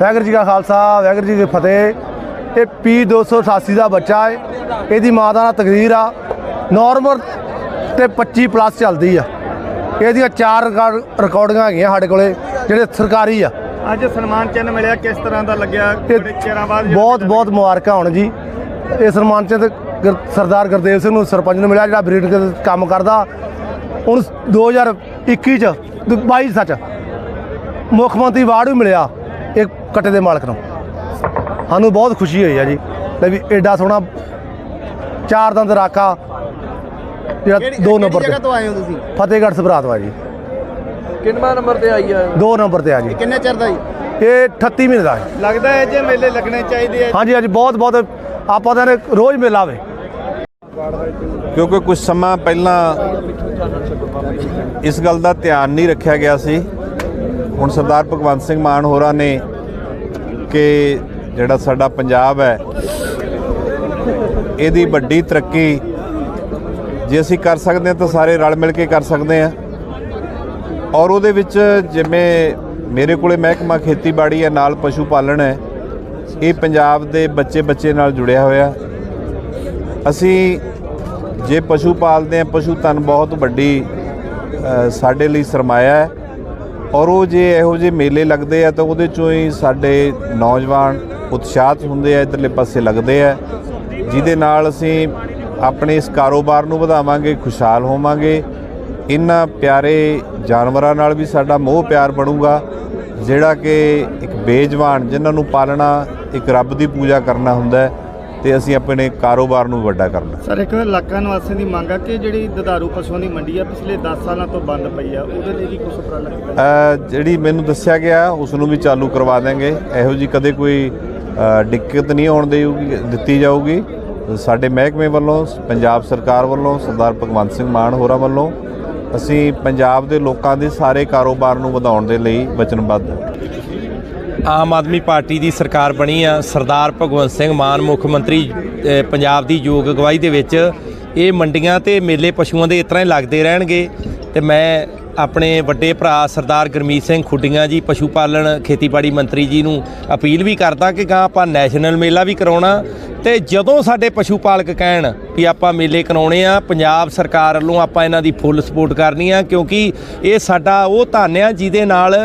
ਵਾਹਿਗੁਰੂ ਜੀ ਕਾ ਖਾਲਸਾ ਵਾਹਿਗੁਰੂ ਜੀ ਕੀ ਫਤਿਹ। ਇਹ ਪੀ 288 ਦਾ ਬੱਚਾ ਹੈ। ਇਹਦੀ ਮਾਂ ਦਾ ਨਾਂ ਤਕਦੀਰ ਆ। ਨਾਰਮਲ ਤੇ 25 ਪਲੱਸ ਚੱਲਦੀ ਆ। ਇਹਦੀਆਂ ਚਾਰ ਰਿਕਾਰਡ- ਰਿਕਾਰਡਿੰਗਾਂ ਹੈਗੀਆਂ ਸਾਡੇ ਕੋਲੇ ਜਿਹੜੇ ਸਰਕਾਰੀ ਆ। ਅੱਜ ਸਨਮਾਨ ਚਿੰਨ੍ਹ ਮਿਲਿਆ ਕਿਸ ਤਰ੍ਹਾਂ ਦਾ ਲੱਗਿਆ? ਬੜੇ ਚਿਰਾਂ ਬਾਅਦ ਬਹੁਤ ਬਹੁਤ ਮੁਬਾਰਕਾਂ ਹੋਣ ਜੀ। ਇਹ ਸਨਮਾਨ ਚ ਸਰਦਾਰ ਗੁਰਦੇਵ ਸਿੰਘ ਨੂੰ ਸਰਪੰਚ ਨੂੰ ਮਿਲਿਆ ਜਿਹੜਾ ਬਰੀਡ ਦੇ ਕੰਮ ਕਰਦਾ। ਹੁਣ 2021 ਚ 22 ਸੱਚ। ਮੁੱਖ ਮੰਤਰੀ ਅਵਾਰਡ ਵੀ ਮਿਲਿਆ। ਇੱਕ ਕੱਟੇ ਦੇ ਮਾਲਕ ਨੂੰ। ਸਾਨੂੰ ਬਹੁਤ ਖੁਸ਼ੀ ਹੋਈ ਆ ਜੀ ਲੈ ਵੀ ਐਡਾ ਸੋਹਣਾ ਚਾਰ ਦੰਦ ਰਾਖਾ ਜਿਹੜਾ ਦੋ ਨੰਬਰ ਤੇ। ਜਗ੍ਹਾ ਤੋਂ ਆਏ ਹੋ ਤੁਸੀਂ? ਫਤਿਹਗੜ੍ਹ ਸਭਰਾਤ ਵਾ ਜੀ। ਕਿੰਨਵਾਂ ਨੰਬਰ ਤੇ ਆਈ ਆ? ਦੋ ਨੰਬਰ ਤੇ ਆ ਜੀ। ਕਿੰਨੇ ਚਿਰ ਦਾ ਜੀ? ਇਹ 38 ਮਹੀਨੇ ਦਾ ਹੈ। ਲੱਗਦਾ ਹੈ ਜੇ ਮੇਲੇ ਲੱਗਣੇ ਚਾਹੀਦੇ ਆ। ਹਾਂਜੀ ਹਾਂਜੀ ਬਹੁਤ ਬਹੁਤ ਆਪਾਂ ਤਾਂ ਇਹਨੇ ਰੋਜ਼ ਮੇਲਾ ਆਵੇ ਕਿਉਂਕਿ ਕੁਝ ਸਮਾਂ ਪਹਿਲਾਂ ਇਸ ਗੱਲ ਦਾ ਧਿਆਨ ਨਹੀਂ ਰੱਖਿਆ ਗਿਆ ਸੀ। ਹੁਣ ਸਰਦਾਰ ਭਗਵੰਤ ਸਿੰਘ ਮਾਨ ਹੋਰਾਂ ਨੇ ਕਿ ਜਿਹੜਾ ਸਾਡਾ ਪੰਜਾਬ ਹੈ, ਇਹਦੀ ਵੱਡੀ ਤਰੱਕੀ ਜੇ ਅਸੀਂ ਕਰ ਸਕਦੇ ਹਾਂ ਤਾਂ ਸਾਰੇ ਰਲ ਮਿਲ ਕੇ ਕਰ ਸਕਦੇ ਹਾਂ। ਔਰ ਉਹਦੇ ਵਿੱਚ ਜਿਵੇਂ ਮੇਰੇ ਕੋਲੇ ਮਹਿਕਮਾ ਖੇਤੀਬਾੜੀ ਹੈ, ਨਾਲ ਪਸ਼ੂ ਪਾਲਣ ਹੈ, ਇਹ ਪੰਜਾਬ ਦੇ ਬੱਚੇ ਬੱਚੇ ਨਾਲ ਜੁੜਿਆ ਹੋਇਆ। ਅਸੀਂ ਜੇ ਪਸ਼ੂ ਪਾਲਦੇ ਹਾਂ, ਪਸ਼ੂ ਧਨ ਬਹੁਤ ਵੱਡੀ ਸਾਡੇ ਲਈ ਸਰਮਾਇਆ ਹੈ। ਔਰ ਉਹ ਜੇ ਇਹੋ ਜਿਹੇ ਮੇਲੇ ਲੱਗਦੇ ਆ ਤਾਂ ਉਹਦੇ ਚੋਂ ਹੀ ਸਾਡੇ ਨੌਜਵਾਨ ਉਤਸ਼ਾਹਤ ਹੁੰਦੇ ਆ, ਇਧਰਲੇ ਪਾਸੇ ਲੱਗਦੇ ਆ। ਜਿਹਦੇ ਨਾਲ ਅਸੀਂ ਆਪਣੇ ਇਸ ਕਾਰੋਬਾਰ ਨੂੰ ਵਧਾਵਾਂਗੇ, ਖੁਸ਼ਹਾਲ ਹੋਵਾਂਗੇ। ਇਹਨਾਂ ਪਿਆਰੇ ਜਾਨਵਰਾਂ ਨਾਲ ਵੀ ਸਾਡਾ ਮੋਹ ਪਿਆਰ ਬਣੂਗਾ। ਜਿਹੜਾ ਕਿ ਇੱਕ ਬੇਜਵਾਨ, ਜਿਨ੍ਹਾਂ ਨੂੰ ਪਾਲਣਾ ਇੱਕ ਰੱਬ ਦੀ ਪੂਜਾ ਕਰਨਾ ਹੁੰਦਾ ਹੈ ਤੇ ਅਸੀਂ ਆਪਣੇ ਕਾਰੋਬਾਰ ਨੂੰ ਵੱਡਾ ਕਰਨਾ। ਸਰ ਇੱਕ ਇਲਾਕਾ ਨਿਵਾਸੀਆਂ ਦੀ ਮੰਗ ਆ ਕਿ ਜਿਹੜੀ ਦੁਧਾਰੂ ਪਸ਼ੂਆਂ ਦੀ ਮੰਡੀ ਆ ਪਿਛਲੇ 10 ਸਾਲਾਂ ਤੋਂ ਬੰਦ ਪਈ ਆ ਉਹਦੇ ਲਈ ਵੀ ਕੁਝ ਉਪਰਾਲਾ ਜਿਹੜੀ ਮੈਨੂੰ ਦੱਸਿਆ ਗਿਆ ਉਸ ਨੂੰ ਵੀ ਚਾਲੂ ਕਰਵਾ ਦਾਂਗੇ ਇਹੋ ਜੀ ਕਦੇ ਕੋਈ ਦਿੱਕਤ ਨਹੀਂ ਆਉਣ ਦੇਊਗੀ ਦਿੱਤੀ ਜਾਊਗੀ। ਸਾਡੇ ਮਹਿਕਮੇ ਵੱਲੋਂ ਪੰਜਾਬ ਸਰਕਾਰ ਵੱਲੋਂ ਸਰਦਾਰ ਭਗਵੰਤ ਸਿੰਘ ਮਾਨ ਹੋਰਾਂ ਵੱਲੋਂ ਅਸੀਂ ਪੰਜਾਬ ਦੇ ਲੋਕਾਂ ਦੇ ਸਾਰੇ ਕਾਰੋਬਾਰ ਨੂੰ ਵਧਾਉਣ ਦੇ ਲਈ ਵਚਨਬੱਧ। ਹਾਂ ਆਮ ਆਦਮੀ ਪਾਰਟੀ ਦੀ ਸਰਕਾਰ ਬਣੀ ਆ, ਸਰਦਾਰ ਭਗਵੰਤ ਸਿੰਘ ਮਾਨ, ਮੁੱਖ ਮੰਤਰੀ ਪੰਜਾਬ ਦੀ ਯੋਗ ਅਗਵਾਈ ਦੇ ਵਿੱਚ ਇਹ ਮੰਡੀਆਂ ਤੇ ਮੇਲੇ ਪਸ਼ੂਆਂ ਦੇ ਇਸ ਤਰ੍ਹਾਂ ਹੀ ਲੱਗਦੇ ਰਹਿਣਗੇ ਤੇ ਮੈਂ ਆਪਣੇ ਵੱਡੇ ਭਰਾ ਸਰਦਾਰ ਗਰਮੀਤ ਸਿੰਘ ਖੁੱਡੀਆਂ ਜੀ, ਪਸ਼ੂ ਪਾਲਣ ਖੇਤੀਬਾੜੀ ਮੰਤਰੀ ਜੀ ਨੂੰ ਅਪੀਲ ਵੀ ਕਰਦਾ ਕਿ ਗਾਂ ਆਪਾਂ ਨੈਸ਼ਨਲ ਮੇਲਾ ਵੀ ਕਰਾਉਣਾ ਤੇ ਜਦੋਂ ਸਾਡੇ ਪਸ਼ੂ ਪਾਲਕ ਕਹਿਣ ਵੀ ਆਪਾਂ ਮੇਲੇ ਕਰਾਉਣੇ ਆ, ਪੰਜਾਬ ਸਰਕਾਰ ਵੱਲੋਂ ਆਪਾਂ ਇਹਨਾਂ ਦੀ ਫੁੱਲ ਸਪੋਰਟ ਕਰਨੀ ਆ, ਕਿਉਂਕਿ ਇਹ ਸਾਡਾ ਉਹ ਧਨ ਆ ਜਿਹਦੇ ਨਾਲ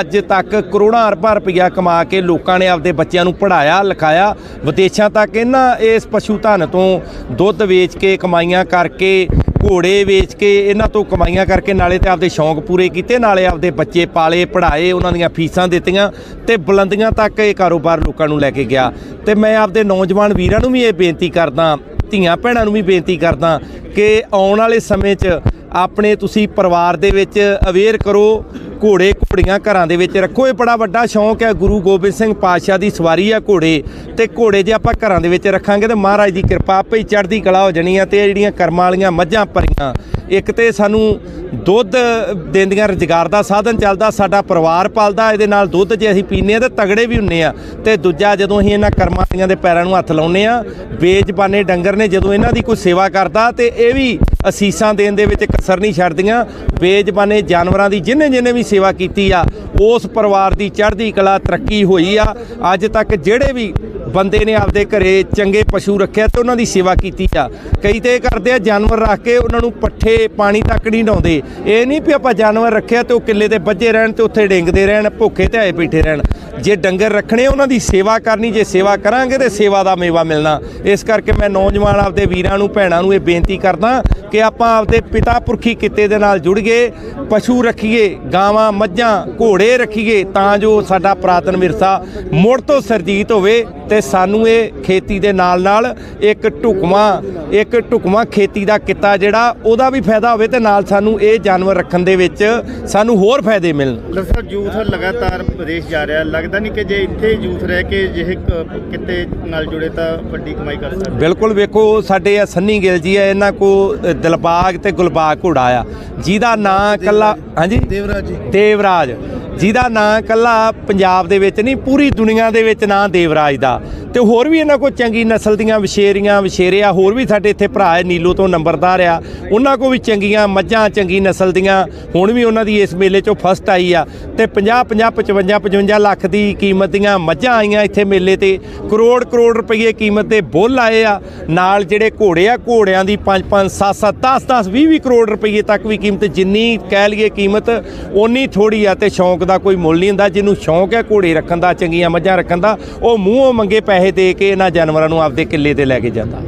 ਅੱਜ ਤੱਕ ਕਰੋੜਾਂ ਅਰਬਾਂ ਰੁਪਈਆ ਕਮਾ ਕੇ ਲੋਕਾਂ ਨੇ ਆਪਦੇ ਬੱਚਿਆਂ ਨੂੰ ਪੜ੍ਹਾਇਆ, ਲਿਖਾਇਆ, ਵਿਦੇਸ਼ਾਂ ਤੱਕ ਇਹਨਾਂ ਇਸ ਪਸ਼ੂ ਧਨ ਤੋਂ ਦੁੱਧ ਵੇਚ ਕੇ ਕਮਾਈਆਂ ਕਰਕੇ ਘੋੜੇ ਵੇਚ ਕੇ ਇਹਨਾਂ ਤੋਂ ਕਮਾਈਆਂ ਕਰਕੇ ਨਾਲੇ ਤੇ ਆਪਦੇ ਸ਼ੌਂਕ ਪੂਰੇ ਕੀਤੇ, ਨਾਲੇ ਆਪਦੇ ਬੱਚੇ ਪਾਲੇ, ਪੜ੍ਹਾਏ, ਉਹਨਾਂ ਦੀਆਂ ਫੀਸਾਂ ਦਿੱਤੀਆਂ ਤੇ ਬੁਲੰਦੀਆਂ ਤੱਕ ਇਹ ਕਾਰੋਬਾਰ ਲੋਕਾਂ ਨੂੰ ਲੈ ਕੇ ਗਿਆ। ਤੇ ਮੈਂ ਆਪਦੇ ਨੌਜਵਾਨ ਵੀਰਾਂ ਨੂੰ ਵੀ ਇਹ ਬੇਨਤੀ ਕਰਦਾ, ਧੀਆਂ ਭੈਣਾਂ ਨੂੰ ਵੀ ਬੇਨਤੀ ਕਰਦਾ ਕਿ ਆਉਣ ਵਾਲੇ ਸਮੇਂ 'ਚ ਆਪਣੇ ਤੁਸੀਂ ਪਰਿਵਾਰ ਦੇ ਵਿੱਚ ਅਵੇਅਰ ਕਰੋ, ਘੋੜੇ ਘੋੜੀਆਂ ਘਰਾਂ ਦੇ ਵਿੱਚ ਰੱਖੋ। ਇਹ ਬੜਾ ਵੱਡਾ ਸ਼ੌਂਕ ਹੈ, ਗੁਰੂ ਗੋਬਿੰਦ ਸਿੰਘ ਪਾਤਸ਼ਾਹ ਦੀ ਸਵਾਰੀ ਆ ਘੋੜੇ। ਤੇ ਘੋੜੇ ਜੇ ਆਪਾਂ ਘਰਾਂ ਦੇ ਵਿੱਚ ਰੱਖਾਂਗੇ ਤੇ ਮਹਾਰਾਜ ਦੀ ਕਿਰਪਾ, ਆਪੇ ਹੀ ਚੜ੍ਹਦੀ ਕਲਾ ਹੋ ਜਾਣੀ ਆ ਤੇ ਇਹ ਜਿਹੜੀਆਂ ਕਰਮਾਂ ਵਾਲੀਆਂ ਮੱਝਾਂ ਪਰੀਆਂ ਇੱਕ ਤੇ ਸਾਨੂੰ ਦੁੱਧ ਦਿੰਦੀਆਂ ਰੁਜ਼ਗਾਰ ਦਾ ਸਾਧਨ ਚੱਲਦਾ, ਸਾਡਾ ਪਰਿਵਾਰ ਪਲਦਾ, ਇਹਦੇ ਨਾਲ ਦੁੱਧ ਜੇ ਅਸੀਂ ਪੀਂਦੇ ਆ ਤੇ ਤਗੜੇ ਵੀ ਹੁੰਨੇ ਆ ਤੇ ਦੂਜਾ ਜਦੋਂ ਅਸੀਂ ਇਹਨਾਂ ਕਰਮਾਂ ਦੀਆਂ ਦੇ ਪੈਰਾਂ ਨੂੰ ਹੱਥ ਲਾਉਨੇ ਆ ਬੇਜ਼ਬਾਨੇ ਡੰਗਰ ਨੇ ਜਦੋਂ ਇਹਨਾਂ ਦੀ ਕੋਈ ਸੇਵਾ ਕਰਦਾ ਤੇ ਇਹ ਵੀ ਅਸੀਸਾਂ ਦੇਣ ਦੇ ਵਿੱਚ ਕਸਰ ਨਹੀਂ ਛੱਡਦੀਆਂ। ਬੇਜ਼ਬਾਨੇ ਜਾਨਵਰਾਂ ਦੀ ਜਿੰਨੇ ਜਿੰਨੇ ਵੀ ਸੇਵਾ ਕੀਤੀ ਆ, ਉਸ ਪਰਿਵਾਰ ਦੀ ਚੜ੍ਹਦੀ ਕਲਾ ਤਰੱਕੀ ਹੋਈ ਆ। ਅੱਜ ਤੱਕ ਜਿਹੜੇ ਵੀ ਬੰਦੇ ਨੇ ਆਪਦੇ ਘਰੇ ਚੰਗੇ ਪਸ਼ੂ ਰੱਖਿਆ ਤੇ ਉਹਨਾਂ ਦੀ ਸੇਵਾ ਕੀਤੀ ਆ। ਕਈ ਤੇ ਇਹ ਕਰਦੇ ਆ, ਜਾਨਵਰ ਰੱਖ ਕੇ ਉਹਨਾਂ ਨੂੰ ਪੱਠੇ ਪਾਣੀ ਤੱਕ ਨਹੀਂ ਡਾਉਂਦੇ ਇਹ ਨਹੀਂ ਵੀ ਆਪਾਂ ਜਾਨਵਰ ਰੱਖਿਆ ਤੇ ਉਹ ਕਿੱਲੇ ਤੇ ਬੱਜੇ ਰਹਿਣ ਤੇ ਉੱਥੇ ਡੇਂਗਦੇ ਰਹਿਣ, ਭੁੱਖੇ ਤੇ ਆਏ ਬੈਠੇ ਰਹਿਣ। ਜੇ ਡੰਗਰ ਰੱਖਣੇ ਉਹਨਾਂ ਦੀ ਸੇਵਾ ਕਰਨੀ, ਜੇ ਸੇਵਾ ਕਰਾਂਗੇ ਤੇ ਸੇਵਾ ਦਾ ਮੇਵਾ ਮਿਲਣਾ। ਇਸ ਕਰਕੇ ਮੈਂ ਨੌਜਵਾਨ ਆਪਦੇ ਵੀਰਾਂ ਨੂੰ, ਭੈਣਾਂ ਨੂੰ ਇਹ ਬੇਨਤੀ ਕਰਦਾ ਕਿ ਆਪਾਂ ਆਪਦੇ ਪਿਤਾ ਪੁਰਖੀ ਕਿੱਤੇ ਦੇ ਨਾਲ ਜੁੜ ਗਏ, ਪਸ਼ੂ ਰੱਖੀਏ, ਗਾਵਾਂ, ਮੱਝਾਂ, ਘੋੜੇ ਰੱਖੀਏ, ਤਾਂ ਜੋ ਸਾਡਾ ਪ੍ਰਾਤਨ ਵਿਰਸਾ ਮੁੜ ਤੋਂ ਸਰਜੀਤ ਹੋਵੇ ਤੇ ਸਾਨੂੰ ਇਹ ਖੇਤੀ ਦੇ ਨਾਲ ਨਾਲ ਇੱਕ ਢੁਕਵਾਂ ਇੱਕ ਢੁਕਵਾਂ ਖੇਤੀ ਦਾ ਕਿੱਤਾ ਜਿਹੜਾ ਉਹਦਾ ਵੀ ਫਾਇਦਾ ਹੋਵੇ ਤੇ ਨਾਲ ਸਾਨੂੰ ਇਹ ਜਾਨਵਰ ਰੱਖਣ ਦੇ ਵਿੱਚ ਸਾਨੂੰ ਹੋਰ ਫਾਇਦੇ ਮਿਲਣ। ਦੱਸੋ ਯੂਥ ਲਗਾਤਾਰ ਵਿਦੇਸ਼ ਜਾ ਰਿਹਾ ਲੱਗਦਾ ਨਹੀਂ ਕਿ ਜੇ ਇੱਥੇ ਯੂਥ ਰਹਿ ਕੇ ਜਿਹੇ ਕਿਤੇ ਨਾਲ ਜੁੜੇ ਤਾਂ ਵੱਡੀ ਕਮਾਈ ਕਰ ਸਕਦੇ। ਬਿਲਕੁਲ ਵੇਖੋ ਸਾਡੇ ਆ ਸੰਨੀ ਗਿੱਲ ਜੀ ਆ ਇਹਨਾਂ ਕੋ ਦਿਲਬਾਗ ਤੇ ਗੁਲਬਾਗ ਘੋੜਾ ਆ। ਜਿਹਦਾ ਨਾਂ ਕੱਲਾ ਹਾਂਜੀ? ਦੇਵਰਾਜ ਜੀ। ਦੇਵਰਾਜ। ਜਿਹਦਾ ਨਾਂ ਕੱਲਾ ਪੰਜਾਬ ਦੇ ਵਿੱਚ ਨਹੀਂ, ਪੂਰੀ ਦੁਨੀਆ ਦੇ ਵਿੱਚ ਨਾਂ ਦੇਵਰਾਜ ਦਾ। ਤੇ ਹੋਰ ਵੀ ਇਹਨਾਂ ਕੋਲ ਚੰਗੀ ਨਸਲ ਦੀਆਂ ਵਿਸ਼ੇਰੀਆਂ ਵਿਸ਼ੇਰੇ ਹੋਰ ਵੀ ਸਾਡੇ ਇੱਥੇ ਭਰਾ ਹੈ, ਨੀਲੋ ਤੋਂ ਨੰਬਰਦਾਰ ਆ। ਉਹਨਾਂ ਕੋਲ ਵੀ ਚੰਗੀਆਂ ਮੱਝਾਂ, ਚੰਗੀ ਨਸਲ ਦੀਆਂ, ਹੁਣ ਵੀ ਉਹਨਾਂ ਦੀ ਇਸ ਮੇਲੇ 'ਚੋਂ ਫਸਟ ਆਈ ਆ। ਤੇ 50 50 55 55 ਲੱਖ ਦੀ ਕੀਮਤ ਦੀਆਂ ਮੱਝਾਂ ਆਈਆਂ ਇੱਥੇ ਮੇਲੇ ਤੇ। ਕਰੋੜ ਕਰੋੜ ਰੁਪਏ ਕੀਮਤ ਦੇ ਬੁੱਲ ਆਏ ਆ। ਨਾਲ ਜਿਹੜੇ ਘੋੜੇ ਆ, ਘੋੜਿਆਂ ਦੀ 5 5 7 7 10 10 20 20 ਕਰੋੜ ਰੁਪਏ ਤੱਕ ਵੀ ਕੀਮਤ, ਜਿੰਨੀ ਕਹਿ ਲਈਏ ਕੀਮਤ, ਓਨੀ ਥੋੜੀ ਆ ਤੇ ਸ਼ੌਂਕ ਦਾ ਕੋਈ ਮੁੱਲ ਨਹੀਂ ਹੁੰਦਾ, ਜਿਹਨੂੰ ਸ਼ੌਂਕ ਹੈ ਘੋੜੇ ਰੱਖਣ ਦਾ, ਚੰਗੀਆਂ ਮੱਝਾਂ ਰੱਖਣ ਦਾ, ਉਹ ਮੂੰਹੋਂ ਮੰਗੇ ਪੈਸੇ ਦੇ ਕੇ ਇਹਨਾਂ ਜਾਨਵਰਾਂ ਨੂੰ ਆਪਦੇ ਕਿੱਲੇ ਤੇ ਲੈ ਕੇ ਜਾਂਦਾ।